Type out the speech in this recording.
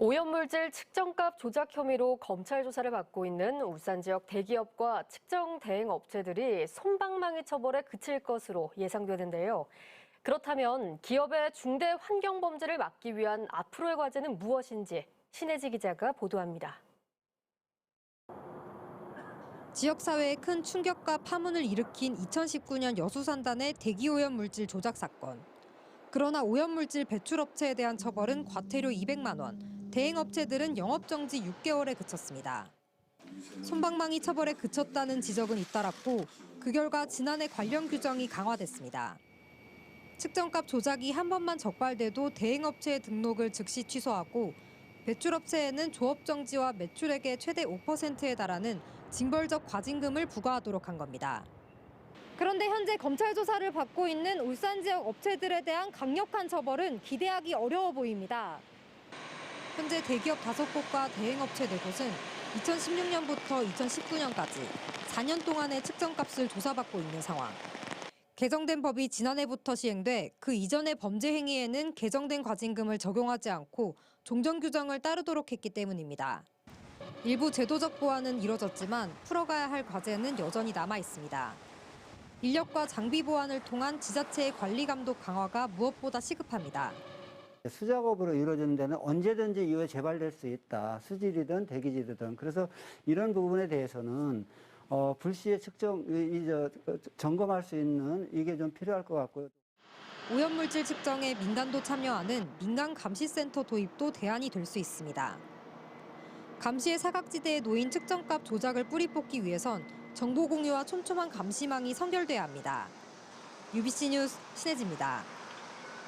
오염물질 측정값 조작 혐의로 검찰 조사를 받고 있는 울산 지역 대기업과 측정 대행 업체들이 솜방망이 처벌에 그칠 것으로 예상되는데요. 그렇다면 기업의 중대 환경 범죄를 막기 위한 앞으로의 과제는 무엇인지 신혜지 기자가 보도합니다. 지역사회에 큰 충격과 파문을 일으킨 2019년 여수산단의 대기오염 물질 조작 사건. 그러나 오염물질 배출업체에 대한 처벌은 과태료 200만 원, 대행업체들은 영업정지 6개월에 그쳤습니다. 손방망이 처벌에 그쳤다는 지적은 잇따랐고 그 결과 지난해 관련 규정이 강화됐습니다. 측정값 조작이 한 번만 적발돼도 대행업체의 등록을 즉시 취소하고 배출업체에는 조업정지와 매출액의 최대 5%에 달하는 징벌적 과징금을 부과하도록 한 겁니다. 그런데 현재 검찰 조사를 받고 있는 울산 지역 업체들에 대한 강력한 처벌은 기대하기 어려워 보입니다. 현재 대기업 다섯 곳과 대행업체 네 곳은 2016년부터 2019년까지 4년 동안의 측정값을 조사받고 있는 상황. 개정된 법이 지난해부터 시행돼 그 이전의 범죄 행위에는 개정된 과징금을 적용하지 않고 종전 규정을 따르도록 했기 때문입니다. 일부 제도적 보완은 이뤄졌지만 풀어가야 할 과제는 여전히 남아 있습니다. 인력과 장비 보완을 통한 지자체의 관리 감독 강화가 무엇보다 시급합니다. 수작업으로 이루어지는 데는 언제든지 이후에 재발될 수 있다. 수질이든 대기질이든. 그래서 이런 부분에 대해서는 어, 불시에 측정, 이, 이, 저, 점검할 수 있는 이게 좀 필요할 것 같고요. 오염물질 측정에 민간도 참여하는 민간 감시센터 도입도 대안이 될 수 있습니다. 감시의 사각지대에 놓인 측정값 조작을 뿌리 뽑기 위해선 정보 공유와 촘촘한 감시망이 선결돼야 합니다. UBC 뉴스 신혜지입니다.